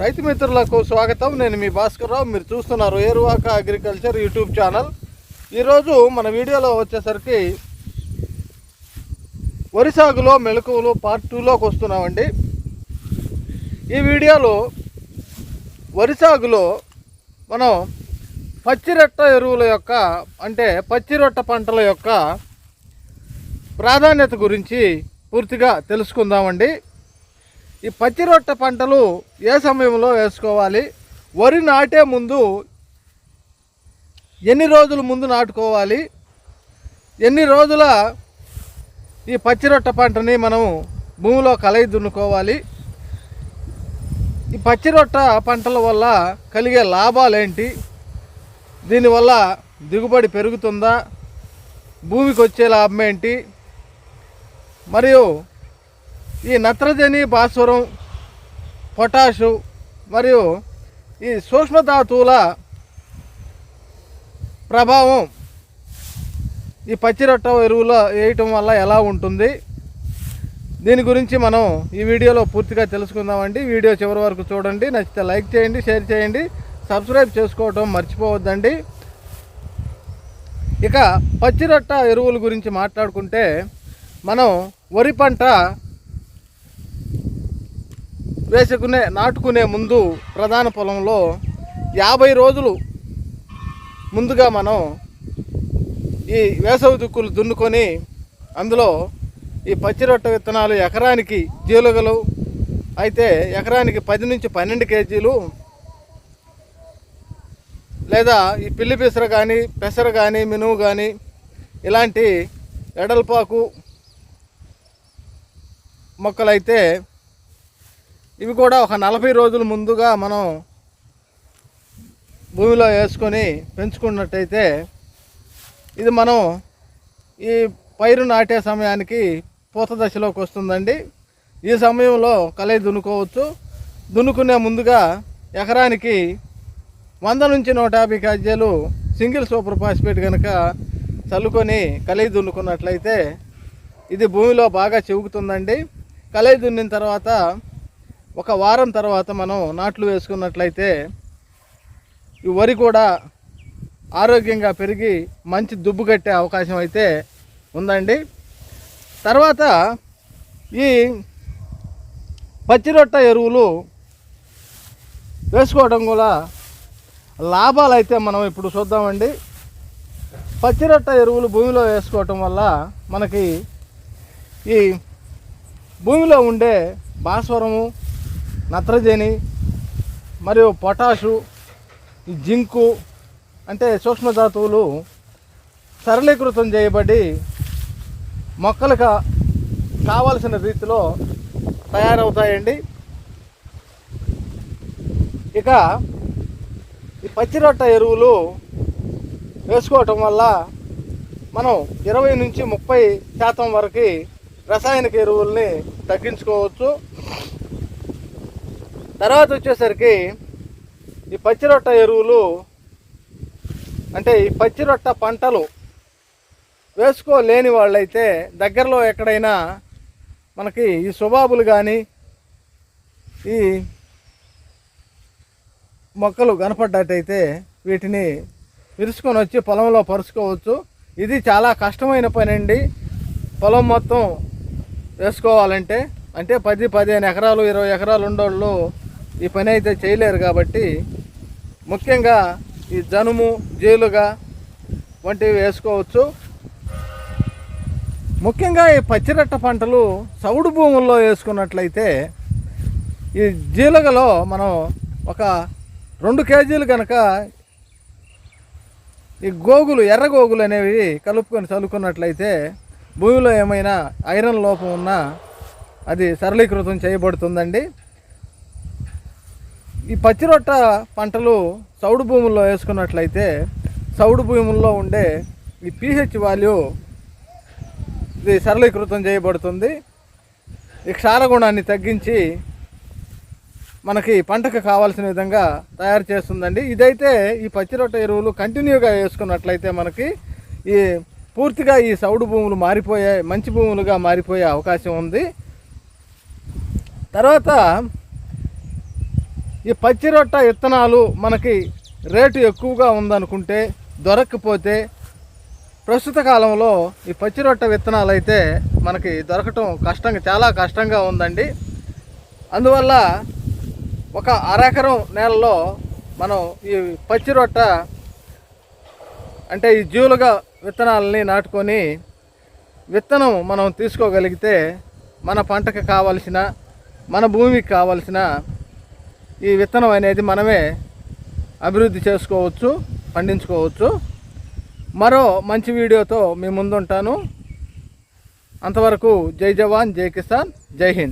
రైతు మిత్రులకు స్వాగతం. నేను మీ భాస్కర్రావు మీరు చూస్తున్నారు ఏరువాక అగ్రికల్చర్ యూట్యూబ్ ఛానల్. ఈరోజు మన వీడియోలో వచ్చేసరికి వరి సాగులో మెలకువలు పార్ట్ టూలోకి వస్తున్నామండి. ఈ వీడియోలో వరి సాగులో మనం పచ్చిరొట్ట ఎరువుల యొక్క అంటే పచ్చిరొట్ట పంటల యొక్క ప్రాధాన్యత గురించి పూర్తిగా తెలుసుకుందామండి. ఈ పచ్చిరొట్ట పంటలు ఏ సమయంలో వేసుకోవాలి? వరి నాటే ముందు ఎన్ని రోజుల ముందు నాటుకోవాలి? ఎన్ని రోజుల ఈ పచ్చిరొట్ట పంటని మనం భూమిలో కలయి దున్నుకోవాలి? ఈ పచ్చి రొట్ట పంటల వల్ల కలిగే లాభాలు ఏంటి దీనివల్ల దిగుబడి పెరుగుతుందా? భూమికి వచ్చే లాభం ఏంటి మరియు ఈ నత్రజని భాస్వరం పొటాషు మరియు ఈ సూక్ష్మధాతువుల ప్రభావం ఈ పచ్చిరొట్ట ఎరువులో వేయటం వల్ల ఎలా ఉంటుంది? దీని గురించి మనం ఈ వీడియోలో పూర్తిగా తెలుసుకుందామండి. వీడియో చివరి వరకు చూడండి. నచ్చితే లైక్ చేయండి షేర్ చేయండి. సబ్స్క్రైబ్ చేసుకోవటం మర్చిపోవద్దండి. ఇక పచ్చిరొట్ట ఎరువుల గురించి మాట్లాడుకుంటే మనం వరి పంట వేసుకునే నాటుకునే ముందు ప్రధాన పొలంలో యాభై రోజులు ముందుగా మనం ఈ వేసవి దుక్కులు దున్నుకొని అందులో ఈ పచ్చిరొట్ట విత్తనాలు ఎకరానికి జీలుగలు అయితే ఎకరానికి పది నుంచి పన్నెండు కేజీలు లేదా ఈ పిల్లి పెసర కానీ పెసర కానీ మినువు కానీ ఇలాంటి ఎడల్పాకు మొక్కలైతే ఇవి కూడా ఒక నలభై రోజుల ముందుగా మనం భూమిలో వేసుకొని పెంచుకున్నట్టయితే ఇది మనం ఈ పైరు నాటే సమయానికి పూత దశలోకి వస్తుందండి. ఈ సమయంలో కలయి దున్నుకోవచ్చు. దున్నుకునే ముందుగా ఎకరానికి వంద నుంచి నూట యాభై కాజీలు సింగిల్ సూపర్ ఫాస్ఫేట్ కనుక చల్లుకొని కలయి దున్నుకున్నట్లయితే ఇది భూమిలో బాగా చెవుకుతుందండి. కలయి దున్నిన తర్వాత ఒక వారం తర్వాత మనం నాట్లు వేసుకున్నట్లయితే ఈ వరి కూడా ఆరోగ్యంగా పెరిగి మంచి దుబ్బు కట్టే అవకాశం అయితే ఉందండి. తర్వాత ఈ పచ్చిరొట్ట ఎరువులు వేసుకోవడం కూడా లాభాలు అయితే మనం ఇప్పుడు చూద్దామండి. పచ్చిరొట్ట ఎరువులు భూమిలో వేసుకోవటం వల్ల మనకి ఈ భూమిలో ఉండే భాస్వరము నత్రజని మరియు పొటాషు ఈ జింకు అంటే సూక్ష్మధాతువులు సరళీకృతం చేయబడి మొక్కలకు కావాల్సిన రీతిలో తయారవుతాయండి. ఇక ఈ పచ్చిరొట్ట ఎరువులు వేసుకోవటం వల్ల మనం ఇరవై నుంచి ముప్పై శాతం వరకు రసాయనిక ఎరువుల్ని తగ్గించుకోవచ్చు. తర్వాత వచ్చేసరికి ఈ పచ్చిరొట్ట ఎరువులు అంటే ఈ పచ్చిరొట్ట పంటలు వేసుకోలేని వాళ్ళైతే దగ్గరలో ఎక్కడైనా మనకి ఈ సుబాబులు కానీ ఈ మొక్కలు కనపడ్డట్టయితే వీటిని విరుచుకొని వచ్చి పొలంలో పరుచుకోవచ్చు. ఇది చాలా కష్టమైన పని అండి పొలం మొత్తం వేసుకోవాలంటే అంటే పది పదిహేను ఎకరాలు ఇరవై ఎకరాలు ఉండోళ్ళు ఈ పని అయితే చేయలేరు కాబట్టి ముఖ్యంగా ఈ జనుము జీలుగా వంటివి వేసుకోవచ్చు. ముఖ్యంగా ఈ పచ్చిరట్ట పంటలు సౌడు భూముల్లో వేసుకున్నట్లయితే ఈ జీలుగలో మనం ఒక రెండు కేజీలు కనుక ఈ గోగులు ఎర్ర గోగులు అనేవి కలుపుకొని చల్లుకున్నట్లయితే భూమిలో ఏమైనా ఐరన్ లోపం ఉన్నా అది సరళీకృతం చేయబడుతుందండి. ఈ పచ్చి రొట్ట పంటలు సౌడు భూముల్లో వేసుకున్నట్లయితే చౌడు భూముల్లో ఉండే ఈ పీహెచ్ వాల్యూ ఇది సరళీకృతం చేయబడుతుంది. ఈ క్షారగుణాన్ని తగ్గించి మనకి పంటకు కావాల్సిన విధంగా తయారు చేస్తుందండి. ఇదైతే ఈ పచ్చిరొట్ట ఎరువులు కంటిన్యూగా వేసుకున్నట్లయితే మనకి ఈ పూర్తిగా ఈ సౌడు భూములు మారిపోయే మంచి భూములుగా మారిపోయే అవకాశం ఉంది. తర్వాత ఈ పచ్చి రొట్ట విత్తనాలు మనకి రేటు ఎక్కువగా ఉందనుకుంటే దొరకకపోతే ప్రస్తుత కాలంలో ఈ పచ్చి రొట్ట విత్తనాలు అయితే మనకి దొరకటం కష్టంగా చాలా కష్టంగా ఉందండి. అందువల్ల ఒక అరెకరం నేలలో మనం ఈ పచ్చి రొట్ట అంటే ఈ జీవులుగా విత్తనాలని నాటుకొని విత్తనం మనం తీసుకోగలిగితే మన పంటకు కావలసిన మన భూమికి కావలసిన ఈ విత్తనం అనేది మనమే అభివృద్ధి చేసుకోవచ్చు పండించుకోవచ్చు. మరో మంచి వీడియోతో మీ ముందుంటాను. అంతవరకు జై జవాన్ జై కిసాన్ జై హింద్.